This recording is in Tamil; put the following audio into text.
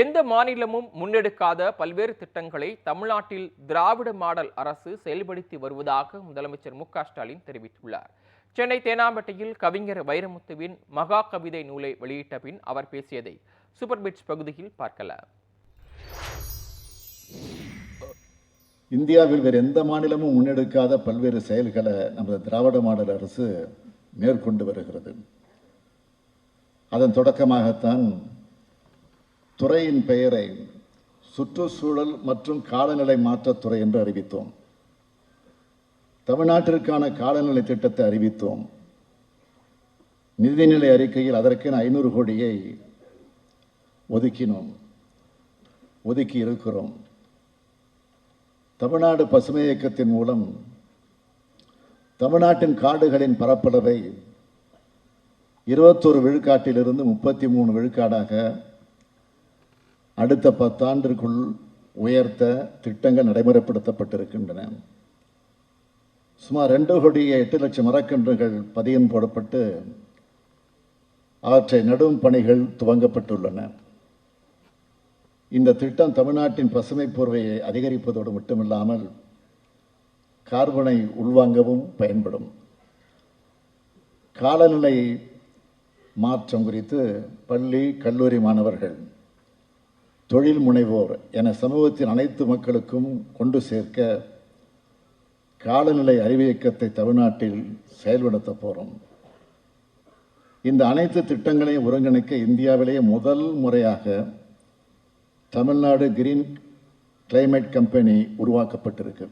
எந்த மாநிலமும் முன்னெடுக்காத பல்வேறு திட்டங்களை தமிழ்நாட்டில் திராவிட மாடல் அரசு செயல்படுத்தி வருவதாக முதலமைச்சர் மு ஸ்டாலின் தெரிவித்துள்ளார். சென்னை தேனாம்பேட்டையில் கவிஞர் வைரமுத்துவின் மகா கவிதை நூலை வெளியிட்ட பின் அவர் பேசியதை சூப்பர் பிட்ஸ் பகுதியில் பார்க்கலாம். இந்தியாவில் வேறு எந்த மாநிலமும் முன்னெடுக்காத பல்வேறு செயல்களை நமது திராவிட மாடல் அரசு மேற்கொண்டு வருகிறது. அதன் தொடக்கமாகத்தான் துறையின் பெயரை சுற்றுச்சூழல் மற்றும் காலநிலை மாற்றத்துறை என்று அறிவித்தோம். தமிழ்நாட்டிற்கான காலநிலை திட்டத்தை அறிவித்தோம். நிதிநிலை அறிக்கையில் அதற்கென ஐநூறு கோடியை ஒதுக்கினோம். ஒதுக்கி இருக்கிறோம். தமிழ்நாடு பசுமை இயக்கத்தின் மூலம் தமிழ்நாட்டின் காடுகளின் பரப்பளவை இருபத்தோரு விழுக்காட்டிலிருந்து முப்பத்தி மூணு விழுக்காடாக அடுத்த பத்தாண்டிற்குள் உயர்த்த திட்டங்கள் நடைமுறைப்படுத்தப்பட்டிருக்கின்றன. சுமார் ரெண்டு கோடியே எட்டு லட்சம் மரக்கன்றுகள் பதியம் போடப்பட்டு அவற்றை நடும் பணிகள் துவங்கப்பட்டுள்ளன. இந்த திட்டம் தமிழ்நாட்டின் பசுமை போர்வையை அதிகரிப்பதோடு மட்டுமில்லாமல் கார்பனை உள்வாங்கவும் பயன்படும். காலநிலை மாற்றம் குறித்து பள்ளி கல்லூரி மாணவர்கள் தொழில் முனைவோர் என சமூகத்தின் அனைத்து மக்களுக்கும் கொண்டு சேர்க்க காலநிலை அறிவியக்கத்தை தமிழ்நாட்டில் செயல்படுத்த போகிறோம் இந்த அனைத்து திட்டங்களையும் ஒருங்கிணைக்க இந்தியாவிலேயே முதல் முறையாக தமிழ்நாடு கிரீன் கிளைமேட் கம்பெனி உருவாக்கப்பட்டிருக்கு.